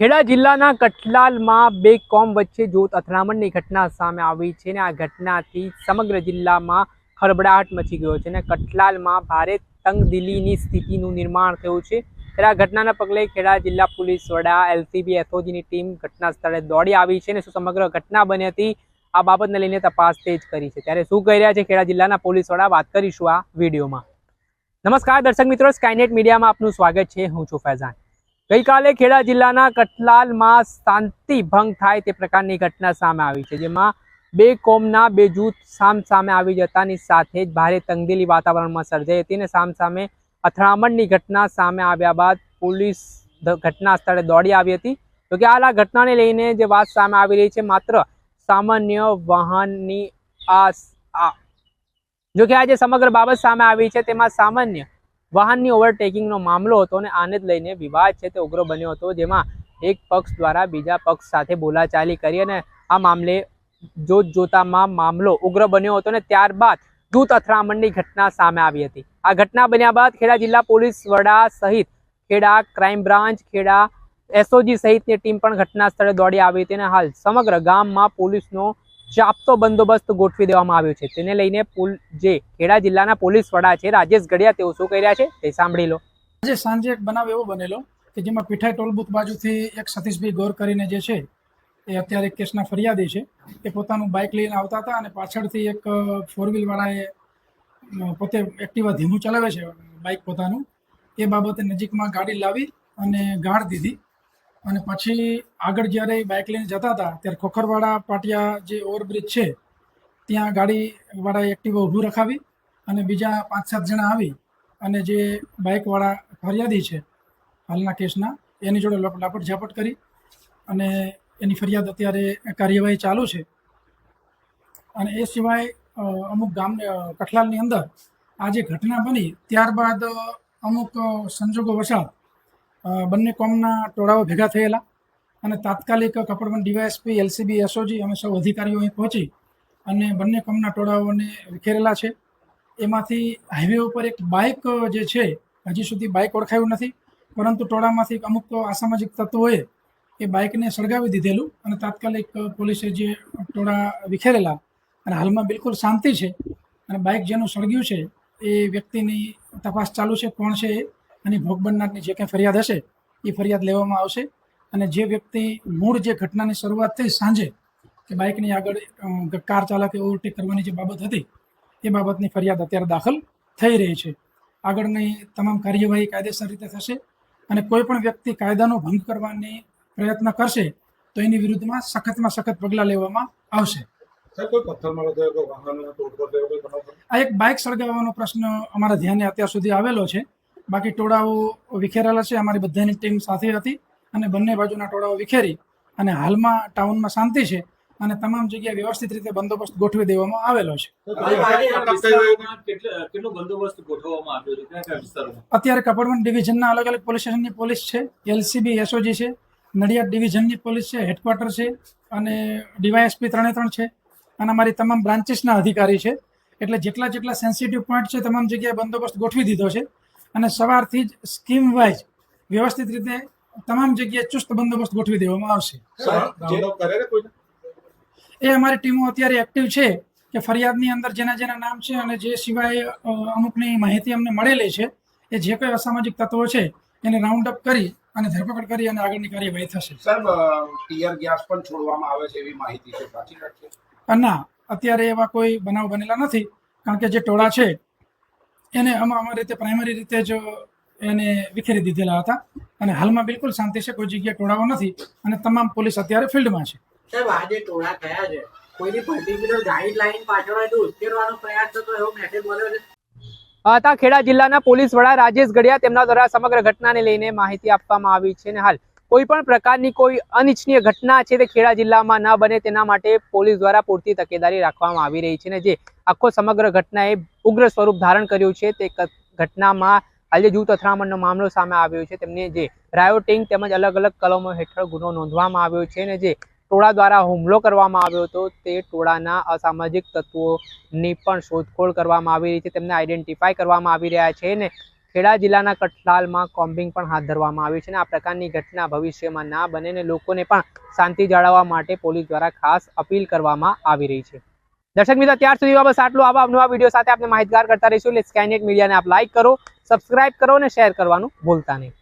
ખેડા જિલ્લાના કઠલાલમાં બે કોમ વચ્ચે જોત અથડામણની ઘટના સામે આવી છે અને આ ઘટનાથી સમગ્ર જિલ્લામાં ખળબડાટ મચી ગયો છે અને કઠલાલમાં ભારે તંગદિલીની સ્થિતિનું નિર્માણ થયું છે. ત્યારે આ ઘટનાના પગલે ખેડા જિલ્લા પોલીસ વડા, એલસીબી, એસઓજીની ટીમ ઘટના સ્થળે દોડી આવી છે અને શું સમગ્ર ઘટના બની હતી આ બાબતને લઈને તપાસ તેજ કરી છે. ત્યારે શું કહી રહ્યા છે ખેડા જિલ્લાના પોલીસ વડા? વાત કરીશું આ વિડીયોમાં. નમસ્કાર દર્શક મિત્રો સ્કાયનેટ મીડિયામાં આપનું સ્વાગત છે. હું છું ફૈઝાન. ગઈકાલે ખેડા જિલ્લાના કટલાલમાં શાંતિ ભંગ થાય તે પ્રકારની ઘટના સામે આવી છે, જેમાં બે કોમના બે જૂથ સામ સામે આવી જતાની સાથે જ ભારે તંગદીલી વાતાવરણમાં સર્જાઈ હતી અને સામ સામે અથડામણની ઘટના સામે આવ્યા બાદ પોલીસ ઘટના સ્થળે દોડી આવી હતી. તો કે હાલ આ ઘટનાને લઈને જે વાત સામે આવી રહી છે, માત્ર સામાન્ય વાહનની આ જો કે આ જે સમગ્ર બાબત સામે આવી છે, તેમાં સામાન્ય વાહનની ઓવરટેકિંગનો મામલો હતો અને આને જ લઈને વિવાદ છે તે ઉગ્ર બન્યો હતો, જેમાં એક પક્ષ દ્વારા બીજા પક્ષ સાથે બોલાચાલી કરી અને આ મામલે જોત જોતામાં મામલો ઉગ્ર બન્યો હતો અને ત્યારબાદ જૂથ અથડામણની ઘટના સામે આવી હતી. આ ઘટના બન્યા બાદ ખેડા જિલ્લા પોલીસ વડા સહિત Kheda crime branch, Kheda SOG સહિતની ટીમ પણ ઘટના સ્થળે દોડી આવી હતી અને હાલ સમગ્ર ગામમાં પોલીસનો ચાપતો બંદોબસ્ત ગોઠવી દેવામાં આવ્યો છે. તેને લઈને જે ખેડા જિલ્લાના પોલીસ વડા છે, રાજેશ ગઢિયા, તેઓ શું કહી રહ્યા છે તે સાંભળી લો. આજે સાંજે એક બનાવ એવો બનેલો કે જેમાં પીઠાઈ ટોલબુથ બાજુથી એક સતીશભાઈ ગોર કરીને જે છે, એ અત્યારે કેસના ફરિયાદી છે. એ પોતાનું બાઇક લઈને આવતા હતા અને પાછળથી એક ફોર વ્હીલવાળાએ પોતે એક્ટિવા ધીમું ચલાવે છે બાઇક પોતાનું. એ બાબતે નજીકમાં ગાડી લાવી અને ગાળ દીધી. અને પછી આગળ જ્યારે બાઇક લઈને જતા હતા, ત્યારે ખોખરવાડા પાટિયા જે ઓવરબ્રિજ છે, ત્યાં ગાડીવાળાએ એક્ટિવા ઊભું રખાવી અને બીજા પાંચ સાત જણા આવી અને જે બાઇકવાળા ફરિયાદી છે, હાલના કેસના, એની જોડે લપ- લાપટ ઝાપટ કરી અને એની ફરિયાદ અત્યારે કાર્યવાહી ચાલુ છે. અને એ સિવાય અમુક ગામ કઠલાલની અંદર આ જે ઘટના બની, ત્યારબાદ અમુક સંજોગો વસાત બંને કોમના ટોળાઓ ભેગા થયેલા અને તાત્કાલિક કપડવન ડીવાયએસપી, એલસીબી, એસઓજી અમે સૌ અધિકારીઓ અહીં પહોંચી અને બંને કોમના ટોળાઓને વિખેરેલા છે. એમાંથી હાઈવે ઉપર એક બાઇક જે છે, હજી સુધી બાઇક ઓળખાયું નથી, પરંતુ ટોળામાંથી અમુક અસામાજિક તત્વોએ એ બાઇકને સળગાવી દીધેલું અને તાત્કાલિક પોલીસે જે ટોળા વિખેરેલા અને હાલમાં બિલકુલ શાંતિ છે અને બાઇક જેનું સળગ્યું છે, એ વ્યક્તિની તપાસ ચાલુ છે, કોણ છે એ અને ભોગ બનનારની જે કંઈ ફરિયાદ હશે એ ફરિયાદ લેવામાં આવશે. અને જે વ્યક્તિ મૂળ જે ઘટનાની શરૂઆત થઈ સાંજે કે બાઇકની આગળ કાર ચાલકે ઓવરટેક કરવાની જે બાબત હતી એ બાબતની ફરિયાદ અત્યારે દાખલ થઈ રહી છે. આગળની તમામ કાર્યવાહી કાયદેસર રીતે થશે અને કોઈ પણ વ્યક્તિ કાયદાનો ભંગ કરવાની પ્રયત્ન કરશે તો એની વિરુદ્ધમાં સખતમાં સખત પગલાં લેવામાં આવશે? આ એક બાઇક સળગાવવાનો પ્રશ્ન અમારા ધ્યાને અત્યાર સુધી આવેલો છે. બાકી ટોળાઓ વિખેરેલા છે અમારી બધાની ટીમ સાથે હતી અને બંને બાજુના ટોળાઓ વિખેરી અને હાલમાં ટાઉનમાં શાંતિ છે અને તમામ જગ્યાએ વ્યવસ્થિત રીતે બંદોબસ્ત ગોઠવી દેવામાં આવેલો છે. અત્યારે કપડવન ડિવિઝનના અલગ અલગ પોલીસ સ્ટેશનની પોલીસ છે એલસીબી એસઓજી છે નડિયાદ ડિવિઝનની પોલીસ છે હેડક્વાર્ટર છે અને ડીવાયએસપી ત્રણે ત્રણ છે અને અમારી તમામ બ્રાન્ચીસના અધિકારી છે. એટલે જેટલા જેટલા સેન્સિટિવ પોઈન્ટ છે તમામ જગ્યાએ બંદોબસ્ત ગોઠવી દીધો છે. અને સવારથી જ સ્કીમ વાઇઝ વ્યવસ્થિત રીતે તમામ જગ્યાએ ચુસ્ત બંદોબસ્ત ગોઠવી દેવામાં આવશે? એ અમારી ટીમો અત્યારે એક્ટિવ છે કે ફરિયાદની અંદર જેના જેના નામ છે અને જે સિવાય અમુકની માહિતી અમને મળેલી છે એ જે કોઈ અસામાજિક તત્વો છે એને રાઉન્ડ અપ કરી અને ધરપકડ કરી અને આગળની કાર્યવાહી થશે. સાહેબ ટીયર ગેસ પણ છોડવામાં આવે છે એવી માહિતી છે સાચી ના અત્યારે એવા કોઈ બનાવ બનેલા નથી કારણ કે જે ટોળા છે એને અમે અમારી રીતે પ્રાઇમરી રીતે જ એને વિખેરી દીધેલા હતા. અને હાલમાં બિલકુલ શાંતિ છે કોઈ જગ્યાએ ટોળાઓ નથી. અને તમામ પોલીસ અત્યારે ફિલ્ડમાં છે. સાહેબ આજે ટોળા થયા છે. કોઈની પર્ટિક્યુલર ગાઈડલાઈન પાછળ હોય તો ઉશ્કેરવાનો પ્રયાસ થતો એવો મેસેજ મળ્યો છે? હતા ખેડા જિલ્લાના પોલીસ વડા રાજેશ ગઢિયા તેમના દ્વારા સમગ્ર ઘટનાને લઈને માહિતી આપવામાં આવી છે. અને હાલ કોઈ પણ પ્રકારની કોઈ અનિચ્છનીય ઘટના છે તે ખેડા જિલ્લામાં ન બને તેના માટે પોલીસ દ્વારા પૂરતી તકેદારી રાખવામાં આવી રહી છે અને જે આખો સમગ્ર ઘટનાએ ઉગ્ર સ્વરૂપ ધારણ કર્યું છે તે ઘટનામાં આજે જૂથ અથડામણનો મામલો સામે આવ્યો છે. તેમને જે રાયોટિંગ તેમજ અલગ અલગ કલમો હેઠળ ગુનો નોંધવામાં આવ્યો છે અને જે ટોળા દ્વારા હુમલો કરવામાં આવ્યો હતો તે ટોળાના અસામાજિક તત્વોની પણ શોધખોળ કરવામાં આવી રહી છે. તેમને આઈડેન્ટિફાય કરવામાં આવી રહ્યા છે ને ખેડા જિલ્લાના કઠલાલમાં કોમ્બિંગ પણ હાથ ધરવામાં આવ્યું છે અને આ પ્રકારની ઘટના ભવિષ્યમાં ના બને અને લોકોને પણ શાંતિ જાળવવા માટે પોલીસ દ્વારા ખાસ અપીલ કરવામાં આવી રહી છે. દર્શક મિત્રો, ત્યાર સુધી બસ આટલું. આવા નવા વીડિયો સાથે આપણે માહિતગાર કરતા રહીશું. એટલે સ્કેનિક મીડિયાને આપ લાઇક કરો સબસ્ક્રાઇબ કરો અને શેર કરવાનું ભૂલતા નહીં.